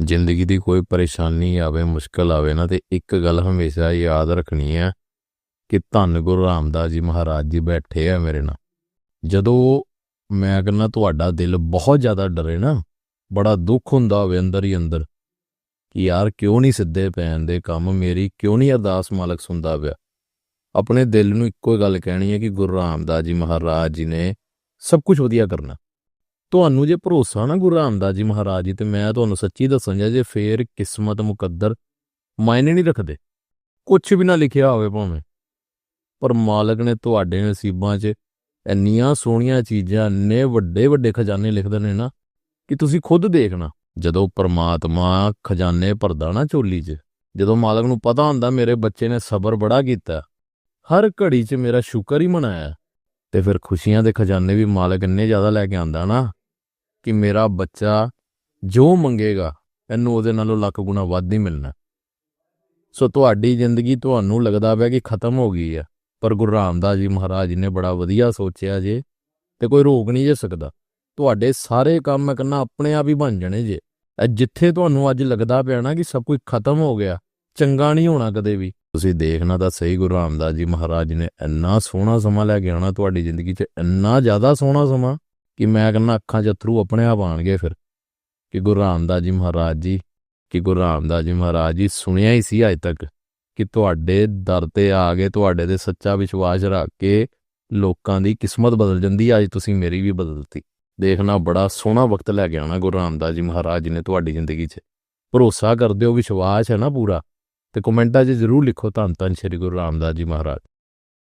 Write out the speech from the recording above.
ਜ਼ਿੰਦਗੀ ਦੀ ਕੋਈ ਪਰੇਸ਼ਾਨੀ ਆਵੇ, ਮੁਸ਼ਕਲ ਆਵੇ ਨਾ, ਤੇ ਇੱਕ ਗੱਲ ਹਮੇਸ਼ਾ ਯਾਦ ਰੱਖਣੀ ਹੈ ਕਿ ਧੰਨ ਗੁਰੂ ਰਾਮਦਾਸ ਜੀ ਮਹਾਰਾਜ ਜੀ ਬੈਠੇ ਆ ਮੇਰੇ ਨਾਲ। ਜਦੋਂ ਮੈਂ ਕਹਿੰਦਾ ਤੁਹਾਡਾ ਦਿਲ ਬਹੁਤ ਜ਼ਿਆਦਾ ਡਰੇ ਨਾ, ਬੜਾ ਦੁੱਖ ਹੁੰਦਾ ਹੋਵੇ ਅੰਦਰ ਹੀ ਅੰਦਰ, ਕਿ ਯਾਰ ਕਿਉਂ ਨਹੀਂ ਸਿੱਧੇ ਪੈਣ ਦੇ ਕੰਮ ਮੇਰੀ, ਕਿਉਂ ਨਹੀਂ ਅਰਦਾਸ ਮਾਲਕ ਸੁਣਦਾ ਪਿਆ? ਆਪਣੇ ਦਿਲ ਨੂੰ ਇੱਕੋ ਹੀ ਗੱਲ ਕਹਿਣੀ ਹੈ ਕਿ ਗੁਰੂ ਰਾਮਦਾਸ ਜੀ ਮਹਾਰਾਜ ਜੀ ਨੇ ਸਭ ਕੁਝ ਵਧੀਆ ਕਰਨਾ। ਤੁਹਾਨੂੰ ਜੇ ਭਰੋਸਾ ਨਾ ਗੁਰੂ ਰਾਮਦਾਸ ਜੀ ਮਹਾਰਾਜ ਜੀ, ਤੇ ਮੈਂ ਤੁਹਾਨੂੰ ਸੱਚੀ ਦੱਸਾਂਗਾ ਜੇ ਫੇਰ ਕਿਸਮਤ ਮੁਕੱਦਰ ਮਾਇਨੇ ਨਹੀਂ ਰੱਖਦੇ ਕੁਝ ਵੀ ਨਾ ਲਿਖਿਆ ਹੋਵੇ ਭਾਵੇਂ। ਪਰ ਮਾਲਕ ਨੇ ਤੁਹਾਡੇ ਨਸੀਬਾਂ 'ਚ ਇੰਨੀਆਂ ਸੋਹਣੀਆਂ ਚੀਜ਼ਾਂ, ਇੰਨੇ ਵੱਡੇ ਵੱਡੇ ਖਜ਼ਾਨੇ ਲਿਖਦੇ ਨੇ ਨਾ, ਕਿ ਤੁਸੀਂ ਖੁਦ ਦੇਖਣਾ, ਜਦੋਂ ਪਰਮਾਤਮਾ ਖਜ਼ਾਨੇ ਭਰਦਾ ਨਾ ਝੋਲੀ 'ਚ, ਜਦੋਂ ਮਾਲਕ ਨੂੰ ਪਤਾ ਹੁੰਦਾ ਮੇਰੇ ਬੱਚੇ ਨੇ ਸਬਰ ਬੜਾ ਕੀਤਾ, ਹਰ ਘੜੀ 'ਚ ਮੇਰਾ ਸ਼ੁਕਰ ਹੀ ਮਨਾਇਆ, ਤੇ ਫਿਰ ਖੁਸ਼ੀਆਂ ਦੇ ਖਜ਼ਾਨੇ ਵੀ ਮਾਲਕ ਇੰਨੇ ਜ਼ਿਆਦਾ ਲੈ ਕੇ ਆਂਦਾ ਨਾ। ਕਿ ਮੇਰਾ ਬੱਚਾ ਜੋ ਮੰਗੇਗਾ, ਇਹਨੂੰ ਉਹਦੇ ਨਾਲੋਂ ਲੱਖ ਗੁਣਾ ਵੱਧ ਹੀ ਮਿਲਣਾ। ਸੋ ਤੁਹਾਡੀ ਜ਼ਿੰਦਗੀ ਤੁਹਾਨੂੰ ਲੱਗਦਾ ਪਿਆ ਕਿ ਖਤਮ ਹੋ ਗਈ ਆ, ਪਰ ਗੁਰੂ ਰਾਮਦਾਸ ਜੀ ਮਹਾਰਾਜ ਜੀ ਨੇ ਬੜਾ ਵਧੀਆ ਸੋਚਿਆ ਜੇ, ਤੇ ਕੋਈ ਰੋਕ ਨਹੀਂ ਜੇ ਸਕਦਾ। ਤੁਹਾਡੇ ਸਾਰੇ ਕੰਮ ਮੈਂ ਕਹਿੰਦਾ ਆਪਣੇ ਆਪ ਹੀ ਬਣ ਜਾਣੇ ਜੇ। ਜਿੱਥੇ ਤੁਹਾਨੂੰ ਅੱਜ ਲੱਗਦਾ ਪਿਆ ਨਾ ਕਿ ਸਭ ਕੁਝ ਖਤਮ ਹੋ ਗਿਆ, ਚੰਗਾ ਨਹੀਂ ਹੋਣਾ ਕਦੇ ਵੀ, ਤੁਸੀਂ ਦੇਖਣਾ ਤਾਂ ਸਹੀ ਗੁਰੂ ਰਾਮਦਾਸ ਜੀ ਮਹਾਰਾਜ ਜੀ ਨੇ ਇੰਨਾ ਸੋਹਣਾ ਸਮਾਂ ਲੈ ਕੇ ਆਉਣਾ, ਤੁਹਾਡੀ ਜ਼ਿੰਦਗੀ 'ਚ ਇੰਨਾ ਜ਼ਿਆਦਾ ਸੋਹਣਾ ਸਮਾਂ। ਕਿ ਮੈਂ ਕਹਿੰਦਾ ਅੱਖਾਂ 'ਚ ਅਥਰੂ ਆਪਣੇ ਆਪ ਆਣਗੇ ਫਿਰ। ਕਿ ਗੁਰੂ ਰਾਮਦਾਸ ਜੀ ਮਹਾਰਾਜ ਜੀ, ਕਿ ਗੁਰੂ ਰਾਮਦਾਸ ਜੀ ਮਹਾਰਾਜ ਜੀ ਸੁਣਿਆ ਹੀ ਸੀ ਅਜ ਤੱਕ ਕਿ ਤੁਹਾਡੇ ਦਰ ਤੇ ਆ ਕੇ, ਤੁਹਾਡੇ ਤੇ ਸੱਚਾ ਵਿਸ਼ਵਾਸ ਰੱਖ ਕੇ ਲੋਕਾਂ ਦੀ ਕਿਸਮਤ ਬਦਲ ਜਾਂਦੀ ਅੱਜ ਤੁਸੀਂ ਮੇਰੀ ਵੀ ਬਦਲਤੀ। ਦੇਖਣਾ ਬੜਾ ਸੋਹਣਾ ਵਕਤ ਲੈ ਕੇ ਆਣਾ ਗੁਰੂ ਰਾਮਦਾਸ ਜੀ ਮਹਾਰਾਜ ਜੀ ਨੇ ਤੁਹਾਡੀ ਜ਼ਿੰਦਗੀ 'ਚ। ਭਰੋਸਾ ਕਰਦੇ ਹੋ, ਵਿਸ਼ਵਾਸ ਹੈ ਨਾ ਪੂਰਾ। ਤੇ ਕਮੈਂਟਾਂ 'ਚ ਜ਼ਰੂਰ ਲਿਖੋ ਧੰਨ ਧੰਨ ਸ਼੍ਰੀ ਗੁਰੂ ਰਾਮਦਾਸ ਜੀ ਮਹਾਰਾਜ।